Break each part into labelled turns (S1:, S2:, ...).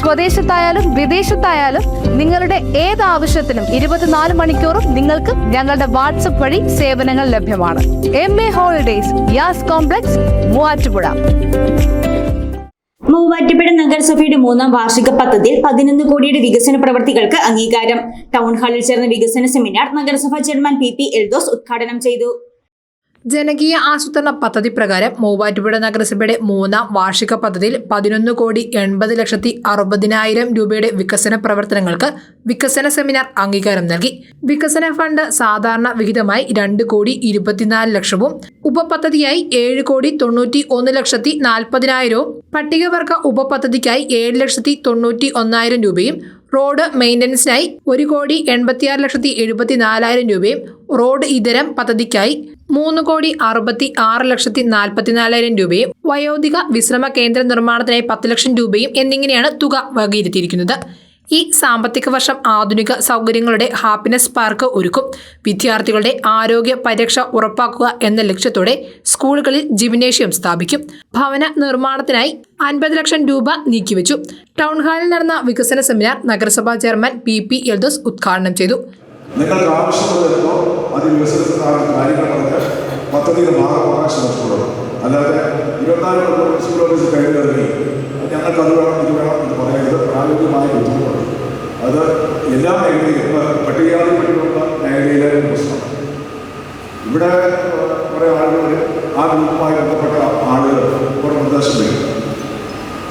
S1: സ്വദേശത്തായാലും വിദേശത്തായാലും നിങ്ങളുടെ ഏത് ആവശ്യത്തിനും ഇരുപത്തിനാല് മണിക്കൂറും നിങ്ങൾക്ക് ഞങ്ങളുടെ വാട്സപ്പ് വഴി സേവനങ്ങൾ ലഭ്യമാണ്. M A holidays യാസ് complex Muvattupuzha.
S2: Muvattupuzha നഗരസഭയുടെ മൂന്നാം വാർഷിക പദ്ധതിയിൽ പതിനൊന്ന് കോടിയുടെ വികസന പ്രവർത്തികൾക്ക് അംഗീകാരം. ടൗൺ ഹാളിൽ ചേർന്ന വികസന സെമിനാർ നഗരസഭാ ചെയർമാൻ പി പി എൽദോസ് ഉദ്ഘാടനം ചെയ്തു.
S3: ജനകീയ ആസൂത്രണ പദ്ധതി പ്രകാരം മൂവാറ്റുപുഴ നഗരസഭയുടെ മൂന്നാം വാർഷിക പദ്ധതിയിൽ പതിനൊന്ന് കോടി എൺപത് ലക്ഷത്തി അറുപതിനായിരം രൂപയുടെ വികസന പ്രവർത്തനങ്ങൾക്ക് വികസന സെമിനാർ അംഗീകാരം നൽകി. വികസന ഫണ്ട് സാധാരണ വിഹിതമായി രണ്ട് കോടി ഇരുപത്തിനാല് ലക്ഷവും ഉപപദ്ധതിയായി ഏഴ് കോടി തൊണ്ണൂറ്റി ഒന്ന് ലക്ഷത്തി നാൽപ്പതിനായിരവും പട്ടികവർഗ ഉപപദ്ധതിക്കായി ഏഴ് ലക്ഷത്തി തൊണ്ണൂറ്റി ഒന്നായിരം രൂപയും റോഡ് മെയിന്റനൻസിനായി ഒരു കോടി എൺപത്തിയാറ് ലക്ഷത്തി എഴുപത്തി നാലായിരം രൂപയും റോഡ് ഇതരം പദ്ധതിക്കായി മൂന്ന് കോടി അറുപത്തി ആറ് ലക്ഷത്തി നാൽപ്പത്തിനാലായിരം രൂപയും വയോധിക വിശ്രമ കേന്ദ്ര നിർമ്മാണത്തിനായി പത്ത് ലക്ഷം രൂപയും എന്നിങ്ങനെയാണ് തുക വകയിരുത്തിയിരിക്കുന്നത്. ഈ സാമ്പത്തിക വർഷം ആധുനിക സൗകര്യങ്ങളുടെ ഹാപ്പിനെസ് പാർക്ക് ഒരുക്കും. വിദ്യാർത്ഥികളുടെ ആരോഗ്യ പരിരക്ഷ ഉറപ്പാക്കുക എന്ന ലക്ഷ്യത്തോടെ സ്കൂളുകളിൽ ജിംനേഷ്യം സ്ഥാപിക്കും. ഭവന നിർമ്മാണത്തിനായി അൻപത് ലക്ഷം രൂപ നീക്കിവെച്ചു. ടൗൺ ഹാളിൽ നടന്ന വികസന സെമിനാർ നഗരസഭാ ചെയർമാൻ പി പി എൽദോസ് ഉദ്ഘാടനം ചെയ്തു.
S4: കാര്യങ്ങൾ അല്ലാതെ ഇരുപത്തിനാല് മണിക്കൂർ മുനിസിപ്പൽ ഓഫീസിൽ കയറി ഇറങ്ങി. ഞങ്ങൾക്ക് അത് വേണം ഇത് വേണം എന്ന് പറയുന്നത് പ്രായോഗികമായ ബുദ്ധിമുട്ടാണ് അത് എല്ലാ മേഖലയിലും ഇപ്പൊ പട്ടികജാതി പട്ടികയുള്ള മേഖലയിലെ പ്രശ്നമാണ്. ഇവിടെ കുറേ ആളുകൾ ആ ഗ്രൂപ്പുമായി ബന്ധപ്പെട്ട ആളുകൾ ഒരു നിർദ്ദേശം വരും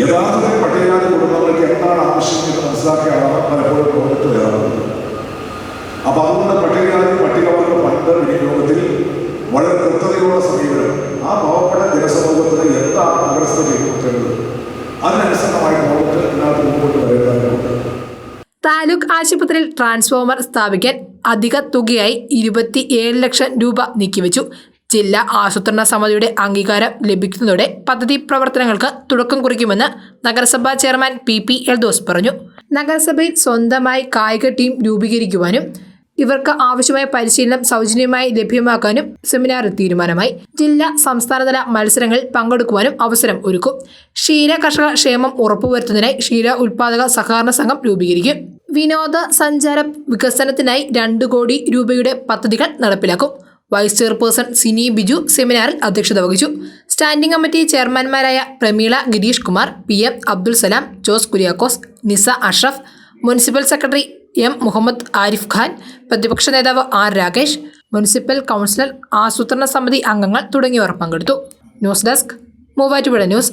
S4: യഥാർത്ഥത്തിൽ പട്ടികജാതി കുടുംബങ്ങൾക്ക് എന്താണ് ആവശ്യം എന്ന് മനസ്സിലാക്കിയാണ് പലപ്പോഴും പ്രോജക്റ്റ്
S3: താലൂക്ക് ആശുപത്രിയിൽ ട്രാൻസ്ഫോമർ സ്ഥാപിക്കാൻ അധിക തുകയായി ഇരുപത്തി ഏഴ് ലക്ഷം രൂപ നീക്കിവെച്ചു. ജില്ലാ ആസൂത്രണ സമിതിയുടെ അംഗീകാരം ലഭിക്കുന്നതോടെ പദ്ധതി പ്രവർത്തനങ്ങൾക്ക് തുടക്കം കുറിക്കുമെന്ന് നഗരസഭാ ചെയർമാൻ പി പി എൽദോസ് പറഞ്ഞു. നഗരസഭയിൽ സ്വന്തമായി കായിക ടീം രൂപീകരിക്കുവാനും ഇവർക്ക് ആവശ്യമായ പരിശീലനം സൗജന്യമായി ലഭ്യമാക്കാനും സെമിനാറിൽ തീരുമാനമായി. ജില്ലാ സംസ്ഥാനതല മത്സരങ്ങളിൽ പങ്കെടുക്കുവാനും അവസരം ഒരുക്കും. ക്ഷീര കർഷക ക്ഷേമം ഉറപ്പുവരുത്തുന്നതിനായി ക്ഷീര ഉൽപാദക സഹകരണ സംഘം രൂപീകരിക്കും. വിനോദ സഞ്ചാര വികസനത്തിനായി രണ്ട് കോടി രൂപയുടെ പദ്ധതികൾ നടപ്പിലാക്കും. വൈസ് ചെയർപേഴ്സൺ സിനി ബിജു സെമിനാറിൽ അധ്യക്ഷത വഹിച്ചു. Standing committee ചെയർമാൻമാരായ Prameela Girish Kumar P M Abdul Salam Jose Kuriakose Nisa Ashraf municipal secretary M Muhammad Arif Khan പ്രതിപക്ഷ നേതാവ് ആർ രാകേഷ് മുനിസിപ്പൽ കൗൺസിലർ ആസൂത്രണ സമിതി അംഗങ്ങൾ തുടങ്ങിയവർ പങ്കെടുത്തു. News desk Muvattupuzha news.